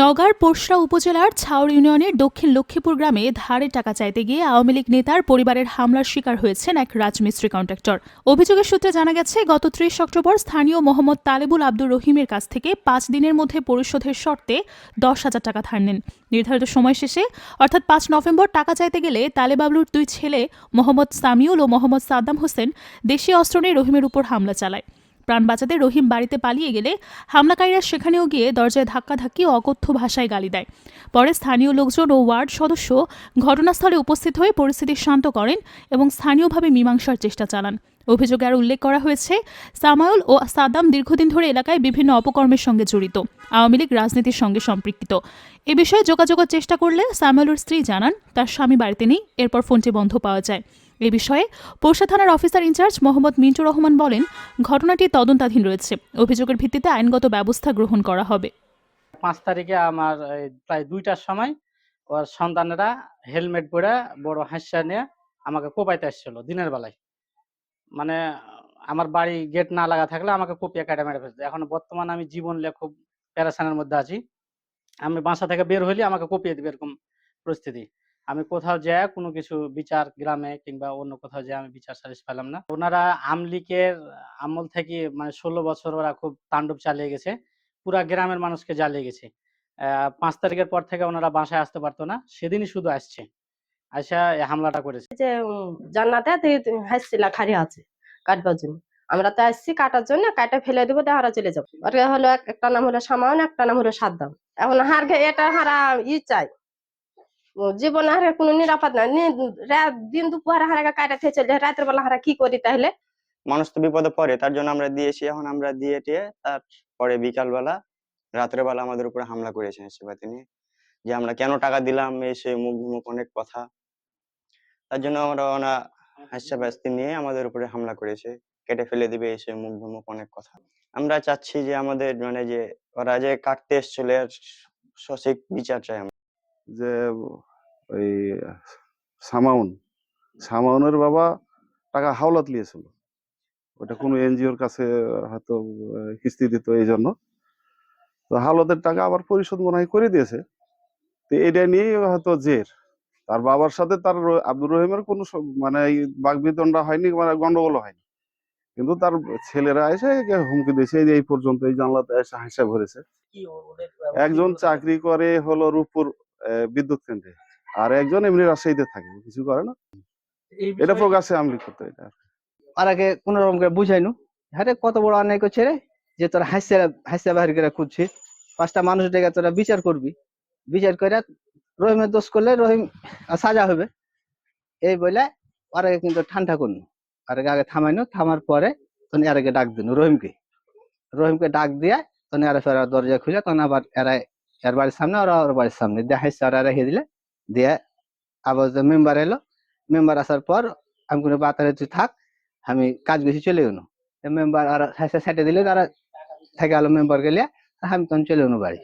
নওগাঁর পোশরা উপজেলার ছাউড় ইউনিয়নের দক্ষিণ লক্ষ্মীপুর গ্রামে ধারে টাকা চাইতে গিয়ে আওয়ামী লীগ নেতার পরিবারের হামলার শিকার হয়েছেন এক রাজমিস্ত্রি কন্ট্রাক্টর। অভিযোগের সূত্রে জানা গেছে, গত ত্রিশ অক্টোবর স্থানীয় মোহাম্মদ তালেবুল আব্দুর রহিমের কাছ থেকে পাঁচ দিনের মধ্যে পরিশোধের শর্তে দশ হাজার টাকা ধার নেন। নির্ধারিত সময় শেষে, অর্থাৎ পাঁচ নভেম্বর টাকা চাইতে গেলে তালেবাবলুর দুই ছেলে মোহাম্মদ সামিউল ও মোহাম্মদ সাদ্দাম হোসেন দেশীয় অস্ত্র নিয়ে রহিমের উপর হামলা চালায়। প্রাণ বাঁচাতে রহিম বাড়িতে পালিয়ে গেলে হামলাকারীরা সেখানেও গিয়ে দরজায় ধাক্কাধাক্কি অকথ্য ভাষায় গালি দেয়। পরে স্থানীয় লোকজন ও ওয়ার্ড সদস্য ঘটনাস্থলে উপস্থিত হয়ে পরিস্থিতি শান্ত করেন এবং স্থানীয়ভাবে মীমাংসার চেষ্টা চালান। অভিযোগে আরও উল্লেখ করা হয়েছে সামায়ুল ও সাদাম দীর্ঘদিন ধরে এলাকায় বিভিন্ন অপকর্মের সঙ্গে জড়িত। আওয়ামী লীগ রাজনীতির সঙ্গে সম্পৃক্ত। এ বিষয়ে যোগাযোগের চেষ্টা করলে সামায়ুলের স্ত্রী জানান, তার স্বামী বাড়িতে নেই, এরপর ফোনটি বন্ধ পাওয়া যায়। এ বিষয়ে পোরশা থানার officer in charge Mohammad Mintu Rahman বলেন ঘটনাটি তদন্তাধীন রয়েছে। অভিযোগের ভিত্তিতে আইনগত ব্যবস্থা গ্রহণ করা হবে। পাঁচ তারিখে আমার প্রায় দুইটার সময় ওর সন্তানেরা হেলমেট পরে বড় হাসিয়া নিয়ে আমাকে কোপাইতে আসছিল দিনের বেলায়। মানে আমার বাড়ি গেট না লাগা থাকলে আমাকে কোপিয়া কাটা মেরে ফেলছে এখন বর্তমানে আমি জীবন নিয়ে খুব প্যারাসানের মধ্যে আছি। আমি বাসা থেকে বের হইলে আমাকে কোপিয়ে দিবে এরকম পরিস্থিতি। আমি কোথাও যাই কোনো কিছু বিচার গ্রামে কিংবা অন্য কোথাও যাই আমি বিচার সালিশ পেলাম না। ওনারা আমলিকের আমল থেকে মানে ষোলো বছর ওরা খুব তাণ্ডব চালিয়ে গেছে, পুরা গ্রামের মানুষকে জ্বালিয়ে গেছে। পাঁচ তারিখের পর থেকে ওনারা বাসায় আসতে পারতো না, সেদিনই শুধু আসছে। আসা হামলাটা করেছে। যে জান্নাতে হাসছিলা খালি আছে কাটবার জন্য। আমরা তো আসছি কাটার জন্য, কাটা ফেলে দেবো হারা চলে যাব। আর হলো একটা নাম হলো সামাউন, একটা নাম হলো সাদ্দাম। এখন হার এটা হারা ই চাই। জীবনে হারে কোনো নিরাপদ নি- রাত দিন দুপুর হারা কাটা থেকে চলে রাতের বেলা হারা কি করি তাহলে? মানুষ তো বিপদে পড়ে, তার জন্য আমরা দিয়েছি, এখন আমরা দিয়ে টিয়ে তারপরে বিকালবেলা রাত্রে বেলা আমাদের উপরে হামলা করেছেন সেবাতে নিয়ে। যে আমরা কেন টাকা দিলাম, এই সেই মুখ মুখ অনেক কথা। তার জন্য আমরা ওনা হাস্যা ব্যস্তি নিয়ে আমাদের উপরে হামলা করেছে। কেটে ফেলে দিবে এই সেই মুখ মুখ অনেক কথা। আমরা চাচ্ছি যে আমাদের মানে যে ওরা যে কাটতে এসেছিল সঠিক বিচার চাই যে ওই সামাউন সামাউনের বাবা টাকা হাওলাত নিয়েছিল ওটা কোনো এনজিওর কাছে হয়তো কিস্তি দিত এই জন্য তো হাওলাতের টাকা আবার পরিশোধ মনে হয় করে দিয়েছে। তো এটা নিয়েই হয়তো জের। তার বাবার সাথে তার আব্দুর রহিমের কোনো মানে বাগবিতণ্ডা হয়নি মানে গন্ডগোল হয়নি। কিন্তু তার ছেলেরা এসে হুমকি দিয়েছে এই পর্যন্ত এই জানলাতে এসে হাসা ভরেছে। একজন চাকরি করে হলো রূপপুর বিদ্যুৎ কেন্দ্রে। আর একজন এমনি রাজশাহীতে থাকে কিছু করে না। এটা প্রকাশ্যে আমি করতে এটা। আর আগে কোন রকম করে বুঝাইনু হ্যাঁ রে, কত বড় অন্যায় করছে রে যে তোরা হাসিয়া হাসিয়া বাহির করে খুঁজছে পাঁচটা মানুষ ডেকে তোরা বিচার করবি। বিচার করে রহিমের দোষ করলে রহিম সাজা হবে। এই বলে আর আগে কিন্তু ঠান্ডা করনু। আর আগে আগে থামাইনু থামার পরে তখন এর আগে ডাক দিনু রহিমকে। রহিমকে ডাক দিয়ে তখন এরা ফের দরজা খুলে তখন আবার এরা এর বাড়ির সামনে আর ওর বাড়ির সামনে। হাসছে ওরা রেখে দিলে। দিয়ে আবার মেম্বার এলো, মেম্বার আসার পর আমি কোনো বাতারে তুই থাক, আমি কাজ বেশি চলে গেলো মেম্বার আর সাইডে দিলে তারা থেকে গেলো মেম্বার গেলে আমি তখন চলে গেলো বাড়ি।